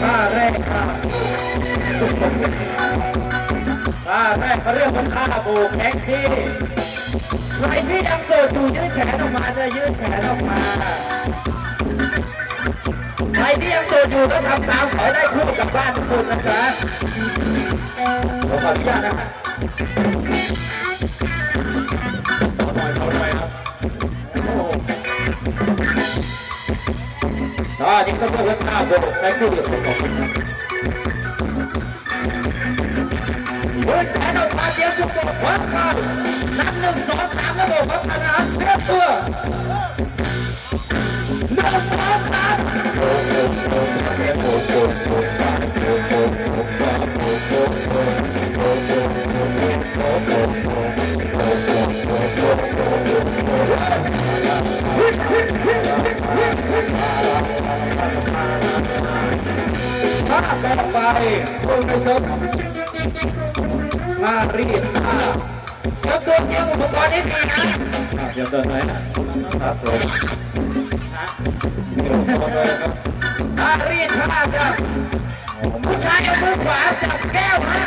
เฮ้าแรกค่ะท่าแรกเขาเรียกว่าท่าโบกแท็กซี่ใครที่ยังโสดอยู่ยืดแขนออกมาจะยืดแขนออกมาใครที่ยังโสดอยู่ก็ทำตามขอให้ได้คู่กับบ้านทุกคนนะจ๊ะผมขออนุญาตนะฮะ ก็เรียกว่าท่าโบกแท็กซี่ของผมยืดแขนออกมาเตรียมตัวโบกพร้อมกันนับหนึ่งสองสามแล้วโบกพร้อมกันนะเตรียมตัว ต่อไปพวกนายกผ้ารีดผ้าแล้วตัวเตรียมอุปกรณ์ให้ดีนะอะเดี๋ยวเดินไปนะครับผมเดี๋ยวเข้าไปครับผ้ารีดผ้าจ้ะผู้ชายเอามือขวาจับแก้วฮะ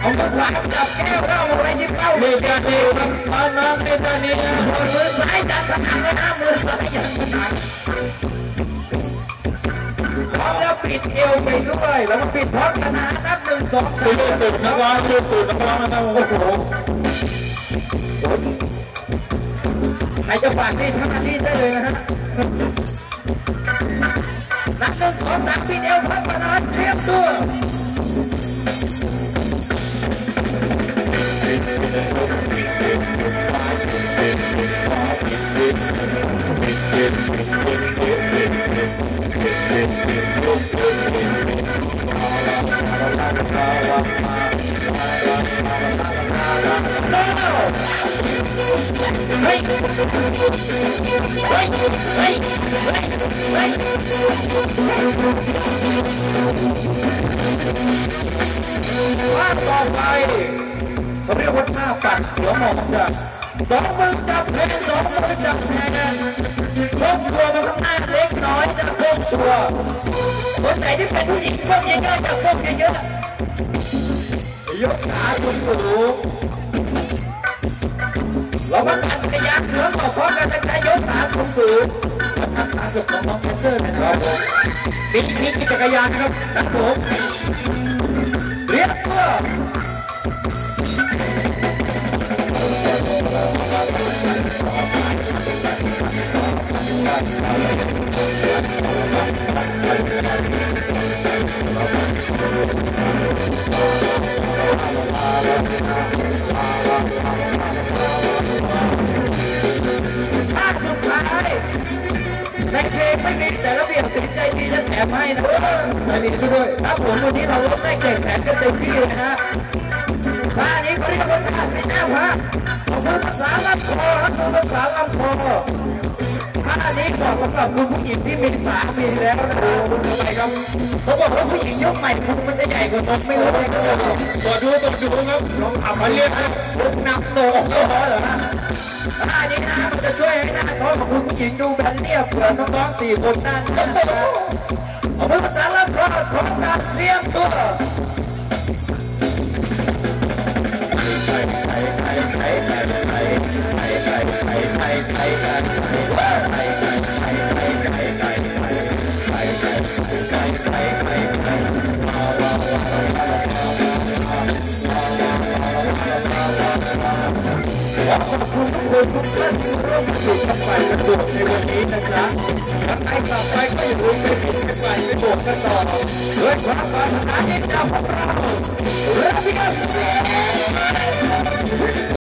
เอามือขวาจับแก้วแล้วเอามาไว้ที่เป้าเด็กกันดีครับตามน้ำเด็กกันดีนะส่วนมือซ้ายจับผนังนะมือซ้ายยันผนังพร้อม ปิดเอวไปด้วยแล้วมาปิดพร้อมกันนะนับหนึ่งสองสามตูดนะครับดูตูดนะครับนะครับโอ้โหใครจะฝากที่ทำหน้าที่ได้เลยนะฮะนับหนึ่งสองสามปีเดียวพักมานานเตรียมตัวเฮ้ยเฮ้ยเฮ้ยเฮ้ยเฮ้ยท่าต่อไปเขาเรียกว่าท่าปัดเสือหมอบจ้ะสองมือจับแขนสองมือจับแขนก้มตัวมาข้างหน้าเล็กน้อยจะก้มตัวคนไหนที่เป็นผู้หญิงก้มเยอะๆจะก้มเยอะๆ ยกขาสูงสูงเรามาปั่นจักรยานเสือหมอบพร้อมกันตั้งแต่ยกขาสูงสูงมาทำตามกับของน้องแคสเซอร์นะครับผมมีมีขี่จักรยานนะครับครับผมเรียบตัว ท่าสุดท้ายในเพลงไม่มีแต่ระเบียบสินใจดีจะแถมให้นะครับใจดีซะด้วยครับผมวันนี้เราลดได้เจ็ดแผนกันเต็มที่เลยนะฮะท่านี้เขาเรียกว่าท่าสีหน้าพระเอามือภาษาลำคอครับมือภาษาลำคอ ท่านี้เหมาะสำหรับคุณผู้หญิงที่มีสามีแล้วนะครับไมครับเขาบอกว่าผู้หญิงยกใหม่พุงมันจะใหญ่กว่านมไม่รู้เลยก็เลยตรวจดูตรวจดูครับลองขับมัมาเรียกลูกนับโตก็พอเหรอฮะท่านี้นะมันจะช่วยให้หน้าท้องของคุณผู้หญิงดูแบนเรียบเหมือน้องๆสี่คนนั่นนะฮะเอามือภาษาลำคอพร้อมกันเตรียมตัวคุณทุ กคนทุกท่านที่ร่วมสนุกกับฝ่ายกระโดดในวันนี้นะครับทั้งไอ้กลับไปก็อย่าลืมไปสนุกกับฝ่ายกระโดดกันต่อด้วยความปรารถนาที่จะของเราเริ่มกัน